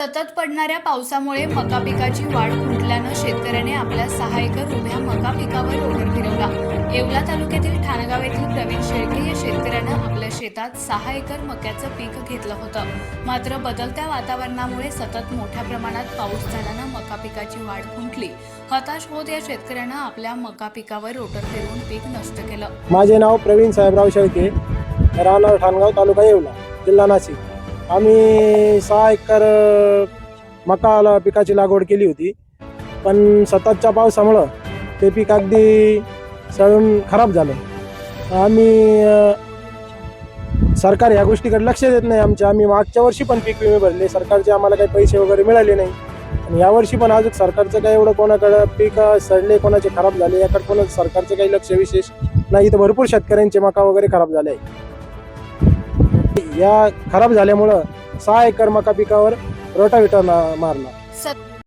सतत पडणाऱ्या पावसामुळे मका पिकाची वाढ खुंटल्यानं शेतकऱ्याने आपल्या सहा एकर उभ्या मका पिकावर रोटर फिरवला. येवला तालुक्यातील ठाणगाव येथील प्रवीण शेळके या शेतकऱ्यानं आपल्या शेतात सहा एकर मक्याचं पीक घेतलं होतं. मात्र बदलत्या वातावरणामुळे सतत मोठ्या प्रमाणात पाऊस झाल्यानं मका पिकाची वाढ खुंटली. हताश होत या शेतकऱ्यानं आपल्या मका पिकावर रोटर फिरवून पीक नष्ट केलं. माझे नाव प्रवीण साहेबराव शेळके राहणार ठाणगाव तालुका येवला जिल्हा नाशिक. आम्ही सहा एकर मका पिकाची लागवड केली होती. पण सततच्या पावसामुळं ते पीक अगदी सडून खराब झालं. आम्ही सरकार या गोष्टीकडे लक्ष देत नाही. आमच्या आम्ही मागच्या वर्षी पण पीक विमे भरले. सरकारचे आम्हाला काही पैसे वगैरे मिळाले नाही. आणि यावर्षी पण अजून सरकारचं काही एवढं कोणाकडं पीक सडले कोणाचे खराब झाले याकडे कोणाचं सरकारचं काही लक्ष विशेष नाही. इथं भरपूर शेतकऱ्यांचे मका वगैरे खराब झाले आहे. या खराब झाल्यामुळं सहा एकर मका पिकावर रोटाविटर मारला.